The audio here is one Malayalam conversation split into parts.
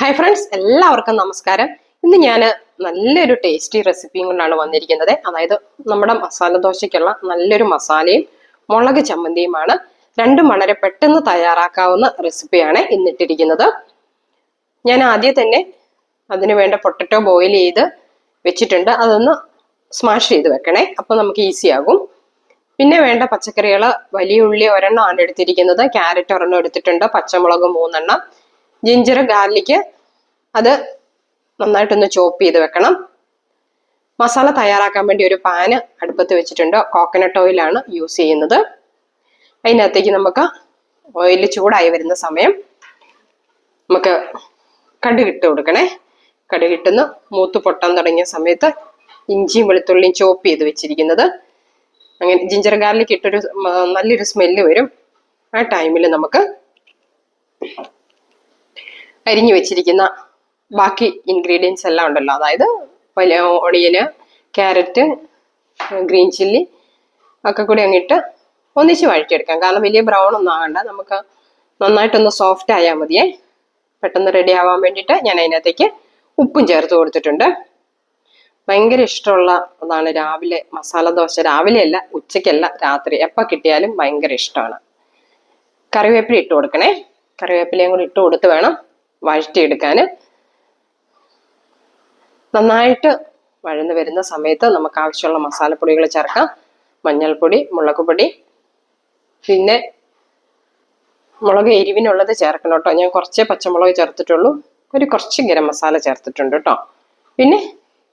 ഹായ് ഫ്രണ്ട്സ് എല്ലാവർക്കും നമസ്കാരം. ഇന്ന് ഞാൻ നല്ലൊരു ടേസ്റ്റി റെസിപ്പിയും കൊണ്ടാണ് വന്നിരിക്കുന്നത്. അതായത് നമ്മുടെ മസാല ദോശയ്ക്കുള്ള നല്ലൊരു മസാലയും മുളക് ചമ്മന്തിയുമാണ്. രണ്ടും വളരെ പെട്ടെന്ന് തയ്യാറാക്കാവുന്ന റെസിപ്പിയാണ് ഇന്നിട്ടിരിക്കുന്നത്. ഞാൻ ആദ്യം തന്നെ അതിന് വേണ്ട പൊട്ടറ്റോ ബോയിൽ ചെയ്ത് വെച്ചിട്ടുണ്ട്. അതൊന്ന് സ്മാഷ് ചെയ്ത് വെക്കണേ. അപ്പോൾ നമുക്ക് ഈസി ആകും. പിന്നെ വേണ്ട പച്ചക്കറികൾ വലിയ ഉള്ളി ഒരെണ്ണം ആണ് എടുത്തിരിക്കുന്നത്. ക്യാരറ്റ് ഒരെണ്ണം എടുത്തിട്ടുണ്ട്. പച്ചമുളക് മൂന്നെണ്ണം. ജിഞ്ചർ ഗാർലിക് അത് നന്നായിട്ടൊന്ന് ചോപ്പ് ചെയ്ത് വെക്കണം. മസാല തയ്യാറാക്കാൻ വേണ്ടി ഒരു പാന് അടുപ്പത്ത് വെച്ചിട്ടുണ്ട്. കോക്കനട്ട് ഓയിലാണ് യൂസ് ചെയ്യുന്നത്. അതിനകത്തേക്ക് നമുക്ക് ഓയിൽ ചൂടായി വരുന്ന സമയം നമുക്ക് കടുകിട്ട് കൊടുക്കണേ. കടുകിട്ടുന്ന് മൂത്ത് പൊട്ടാൻ തുടങ്ങിയ സമയത്ത് ഇഞ്ചിയും വെളുത്തുള്ളിയും ചോപ്പ് ചെയ്ത് വെച്ചിരിക്കുന്നത്. അങ്ങനെ ജിഞ്ചർ ഗാർലിക് ഇട്ടൊരു നല്ലൊരു സ്മെല്ല് വരും. ആ ടൈമിൽ നമുക്ക് അരിഞ്ഞു വെച്ചിരിക്കുന്ന ബാക്കി ഇൻഗ്രീഡിയൻസ് എല്ലാം ഉണ്ടല്ലോ. അതായത് വലിയ ഓണിയൻ ക്യാരറ്റ് ഗ്രീൻ ചില്ലി ഒക്കെ കൂടി അങ്ങിട്ട് ഒന്നിച്ച് വഴറ്റിയെടുക്കാം. കാരണം വലിയ ബ്രൗൺ ഒന്നും ആകണ്ട. നമുക്ക് നന്നായിട്ടൊന്ന് സോഫ്റ്റ് ആയാൽ മതിയേ. പെട്ടെന്ന് റെഡി ആവാൻ വേണ്ടിയിട്ട് ഞാൻ അതിനകത്തേക്ക് ഉപ്പും ചേർത്ത് കൊടുത്തിട്ടുണ്ട്. ഭയങ്കര ഇഷ്ടമുള്ള അതാണ് രാവിലെ മസാല ദോശ. രാവിലെ അല്ല ഉച്ചയ്ക്കല്ല രാത്രി എപ്പോൾ കിട്ടിയാലും ഭയങ്കര ഇഷ്ടമാണ്. കറിവേപ്പില ഇട്ട് കൊടുക്കണേ. കറിവേപ്പിലയും കൂടി ഇട്ട് കൊടുത്ത് വേണം വഴറ്റിയെടുക്കാൻ നന്നായിട്ട് വഴന്ന് വരുന്ന സമയത്ത് നമുക്ക് ആവശ്യമുള്ള മസാലപ്പൊടികൾ ചേർക്കാം. മഞ്ഞൾപ്പൊടി മുളകുപൊടി പിന്നെ മുളക് എരിവിനുള്ളത് ചേർക്കണം കേട്ടോ. ഞാൻ കുറച്ചേ പച്ചമുളക് ചേർത്തിട്ടുള്ളൂ. ഒരു കുറച്ച് ഗരം മസാല ചേർത്തിട്ടുണ്ട് കേട്ടോ. പിന്നെ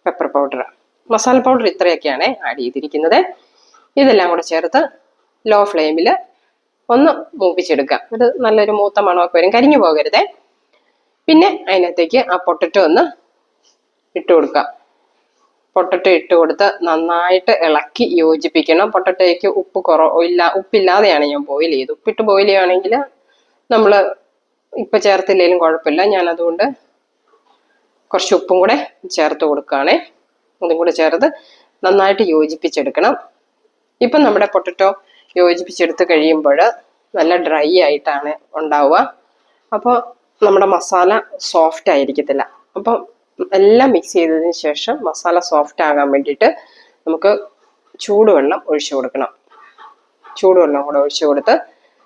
പെപ്പർ പൗഡർ മസാല പൗഡർ ഇത്രയൊക്കെയാണ് ആഡ് ചെയ്തിരിക്കുന്നത്. ഇതെല്ലാം കൂടെ ചേർത്ത് ലോ ഫ്ലെയിമിൽ ഒന്ന് മൂപ്പിച്ചെടുക്കുക ഇത് നല്ലൊരു മൂത്ത മണമൊക്കെ വരും. കരിഞ്ഞു പോകരുതേ. പിന്നെ അതിനകത്തേക്ക് ആ പൊട്ടറ്റോ ഒന്ന് ഇട്ട് കൊടുക്കാം. പൊട്ടറ്റോ ഇട്ട് കൊടുത്ത് നന്നായിട്ട് ഇളക്കി യോജിപ്പിക്കണം. പൊട്ടറ്റോയ്ക്ക് ഉപ്പ് കുറവ് ഇല്ല ഉപ്പില്ലാതെയാണ് ഞാൻ ബോയിൽ ചെയ്ത് ഉപ്പിട്ട് ബോയിൽ ചെയ്യുകയാണെങ്കിൽ നമ്മൾ ഇപ്പം ചേർത്തില്ലെങ്കിലും കുഴപ്പമില്ല. ഞാൻ അതുകൊണ്ട് കുറച്ച് ഉപ്പും കൂടെ ചേർത്ത് കൊടുക്കുകയാണേ. അതും കൂടെ ചേർത്ത് നന്നായിട്ട് യോജിപ്പിച്ചെടുക്കണം. ഇപ്പം നമ്മുടെ പൊട്ടറ്റോ യോജിപ്പിച്ചെടുത്ത് കഴിയുമ്പോൾ നല്ല ഡ്രൈ ആയിട്ടാണ് ഉണ്ടാവുക. അപ്പോൾ നമ്മുടെ മസാല സോഫ്റ്റ് ആയിരിക്കത്തില്ല. അപ്പം എല്ലാം മിക്സ് ചെയ്തതിന് ശേഷം മസാല സോഫ്റ്റ് ആകാൻ വേണ്ടിയിട്ട് നമുക്ക് ചൂടുവെള്ളം ഒഴിച്ചു കൊടുക്കണം. ചൂടുവെള്ളം കൂടെ ഒഴിച്ചു കൊടുത്ത്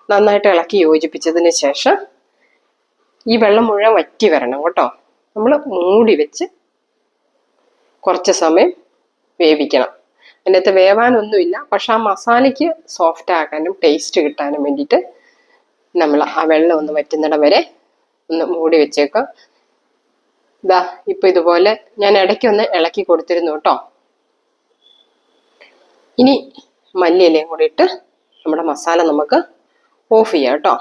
നന്നായിട്ട് ഇളക്കി യോജിപ്പിച്ചതിന് ശേഷം ഈ വെള്ളം മുഴുവൻ വറ്റി വരണം കേട്ടോ. നമ്മൾ മൂടി വെച്ച് കുറച്ച് സമയം വേവിക്കണം. അതിനകത്ത് വേവാനൊന്നുമില്ല. പക്ഷെ ആ മസാലയ്ക്ക് സോഫ്റ്റ് ആക്കാനും ടേസ്റ്റ് കിട്ടാനും വേണ്ടിയിട്ട് നമ്മൾ ആ വെള്ളം ഒന്ന് വറ്റുന്നിടം വരെ ഒന്ന് മൂടി വെച്ചേക്കാം. ഇതാ ഇപ്പൊ ഇതുപോലെ ഞാൻ ഇടയ്ക്ക് ഒന്ന് ഇളക്കി കൊടുത്തിരുന്നു കേട്ടോ. ഇനി മല്ലിയിലയും കൂടി ഇട്ട് നമ്മുടെ മസാല നമുക്ക് ഓഫ് ചെയ്യാം കേട്ടോ.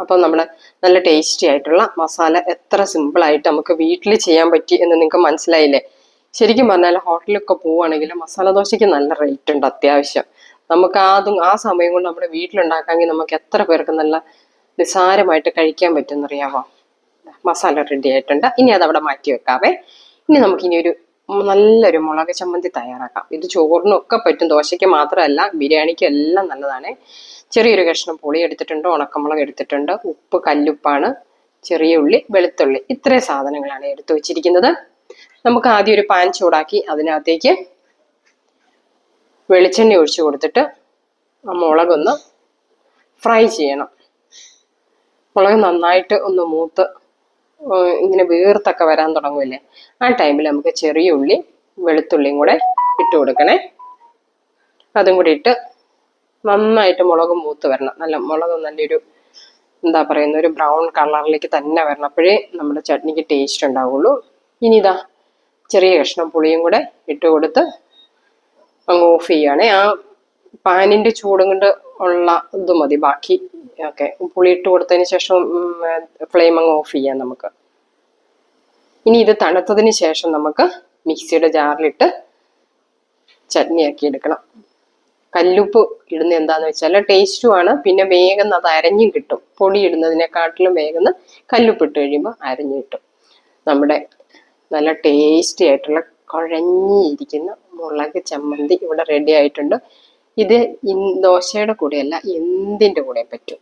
അപ്പോൾ നമ്മുടെ നല്ല ടേസ്റ്റി ആയിട്ടുള്ള മസാല എത്ര സിമ്പിളായിട്ട് നമുക്ക് വീട്ടിൽ ചെയ്യാൻ പറ്റി എന്ന് നിങ്ങൾക്ക് മനസ്സിലായില്ലേ? ശരിക്കും പറഞ്ഞാൽ ഹോട്ടലിലൊക്കെ പോവുകയാണെങ്കിൽ മസാല ദോശയ്ക്ക് നല്ല റേറ്റ് ഉണ്ട് അത്യാവശ്യം. നമുക്ക് അതും ആ സമയം കൊണ്ട് നമ്മുടെ വീട്ടിലുണ്ടാക്കാമെങ്കിൽ നമുക്ക് എത്ര പേർക്ക് നല്ല നിസ്സാരമായിട്ട് കഴിക്കാൻ പറ്റുമെന്നറിയാമോ മസാല റെഡി ആയിട്ടുണ്ട്. ഇനി അത് അവിടെ മാറ്റി വെക്കാവേ. ഇനി നമുക്ക് ഇനി ഒരു നല്ലൊരു മുളക് ചമ്മന്തി തയ്യാറാക്കാം. ഇത് ചോറിനൊക്കെ പറ്റും. ദോശയ്ക്ക് മാത്രമല്ല ബിരിയാണിക്ക് എല്ലാം നല്ലതാണ്. ചെറിയൊരു കഷ്ണം പുളി എടുത്തിട്ടുണ്ട് ഉണക്കമുളക് എടുത്തിട്ടുണ്ട് ഉപ്പ് കല്ലുപ്പാണ് ചെറിയ ഉള്ളി വെളുത്തുള്ളി. ഇത്രയും സാധനങ്ങളാണ് എടുത്തു വെച്ചിരിക്കുന്നത്. നമുക്ക് ആദ്യം ഒരു പാൻ ചൂടാക്കി അതിനകത്തേക്ക് വെളിച്ചെണ്ണ ഒഴിച്ചു കൊടുത്തിട്ട് ആ മുളകൊന്ന് ഫ്രൈ ചെയ്യണം. മുളക് നന്നായിട്ട് ഒന്ന് മൂത്ത് ഇങ്ങനെ വീർത്തൊക്കെ വരാൻ തുടങ്ങുമല്ലേ ആ ടൈമിൽ നമുക്ക് ചെറിയ ഉള്ളി വെളുത്തുള്ളിയും കൂടെ ഇട്ട് കൊടുക്കണേ. അതും കൂടി ഇട്ട് നന്നായിട്ട് മുളകും മൂത്ത് വരണം. നല്ല മുളക് നല്ലൊരു എന്താ പറയുന്ന ഒരു ബ്രൗൺ കളറിലേക്ക് തന്നെ വരണം. അപ്പോഴേ നമ്മുടെ ചട്നിക്ക് ടേസ്റ്റ് ഉണ്ടാവുള്ളൂ. ഇനി ഇതാ ചെറിയ കഷ്ണം പുളിയും കൂടെ ഇട്ട് കൊടുത്ത് അങ്ങ് ഓഫ് ചെയ്യുകയാണെ ആ പാനിന്റെ ചൂടും കൊണ്ട് ഉള്ള ഇത് മതി. ബാക്കി ഓക്കെ. പുളി ഇട്ട് കൊടുത്തതിന് ശേഷം ഫ്ലെയിം അങ്ങ് ഓഫ് ചെയ്യാം നമുക്ക്. ഇനി ഇത് തണുത്തതിന് ശേഷം നമുക്ക് മിക്സിയുടെ ജാറിലിട്ട് ചട്നിയാക്കി എടുക്കണം കല്ലുപ്പ് ഇടുന്ന എന്താന്ന് വെച്ചാൽ ടേസ്റ്റുമാണ് പിന്നെ വേഗം അത് അരഞ്ഞും കിട്ടും. പൊടി ഇടുന്നതിനെക്കാട്ടിലും വേഗം കല്ലുപ്പ് ഇട്ട് കഴിയുമ്പോൾ അരഞ്ഞു കിട്ടും. നമ്മുടെ നല്ല ടേസ്റ്റി ആയിട്ടുള്ള കുഴഞ്ഞിരിക്കുന്ന മുളക് ചമ്മന്തി ഇവിടെ റെഡി ആയിട്ടുണ്ട്. ഇത് ദോശയുടെ കൂടെയല്ല എന്തിന്റെ കൂടെ പറ്റും.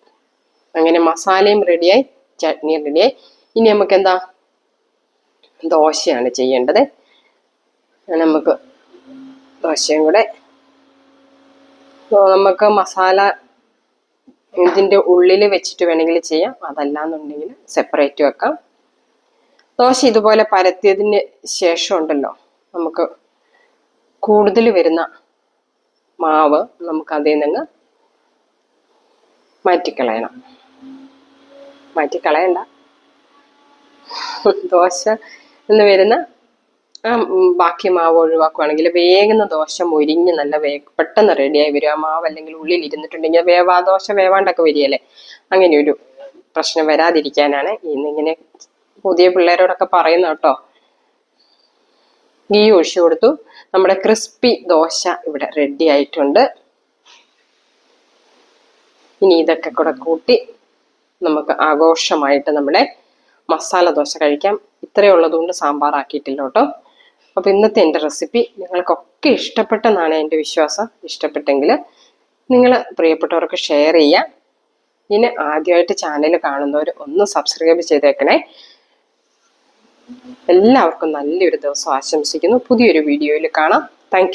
അങ്ങനെ മസാലയും റെഡിയായി ചട്നിയും റെഡിയായി ഇനി നമുക്ക് എന്താ ദോശയാണ് ചെയ്യേണ്ടത്. നമുക്ക് ദോശയും കൂടെ. നമുക്ക് മസാല ഇതിന്റെ ഉള്ളിൽ വെച്ചിട്ട് വേണമെങ്കിൽ ചെയ്യാം. അതല്ലാന്നുണ്ടെങ്കിൽ സെപ്പറേറ്റ് വെക്കാം. ദോശ ഇതുപോലെ പരത്തിയതിന് ശേഷം ഉണ്ടല്ലോ നമുക്ക് കൂടുതൽ വരുന്ന മാവ് നമുക്ക് അതിൽ നിന്ന് മാറ്റിക്കളയണം. മാറ്റിക്കളയണ്ട. ദോശ എന്ന് വരുന്ന ആ ബാക്കി മാവ് ഒഴിവാക്കുവാണെങ്കിൽ വേഗം ദോശ മുരിഞ്ഞ് നല്ല വേ പെട്ടെന്ന് റെഡിയായി വരും. ആ മാവ് അല്ലെങ്കിൽ ഉള്ളിൽ ഇരുന്നിട്ടുണ്ടെങ്കിൽ വേവാ ദോശ വേവാണ്ടൊക്കെ വരികയല്ലേ? അങ്ങനെ ഒരു പ്രശ്നം വരാതിരിക്കാനാണ് ഇന്നിങ്ങനെ പുതിയ പിള്ളേരോടൊക്കെ പറയുന്ന കേട്ടോ. ഗീ ഒഴിച്ചു കൊടുത്തു. നമ്മുടെ ക്രിസ്പി ദോശ ഇവിടെ റെഡി ആയിട്ടുണ്ട് ഇനി ഇതൊക്കെ കൂടെ കൂട്ടി നമുക്ക് ആഘോഷമായിട്ട് നമ്മുടെ മസാല ദോശ കഴിക്കാം. ഇത്രയേ ഉള്ളതുകൊണ്ട് സാമ്പാർ ആക്കിയിട്ടില്ല കേട്ടോ. അപ്പോൾ ഇന്നത്തെ എന്റെ റെസിപ്പി നിങ്ങൾക്കൊക്കെ ഇഷ്ടപ്പെട്ടെന്നാണ് എന്റെ വിശ്വാസം. ഇഷ്ടപ്പെട്ടെങ്കിൽ നിങ്ങൾ പ്രിയപ്പെട്ടവർക്ക് ഷെയർ ചെയ്യാം ഇനി ആദ്യമായിട്ട് ചാനൽ കാണുന്നവർ ഒന്ന് സബ്സ്ക്രൈബ് ചെയ്തേക്കണേ. എല്ലാവർക്കും നല്ലൊരു ദിവസം ആശംസിക്കുന്നു. പുതിയൊരു വീഡിയോയിൽ കാണാം. Thank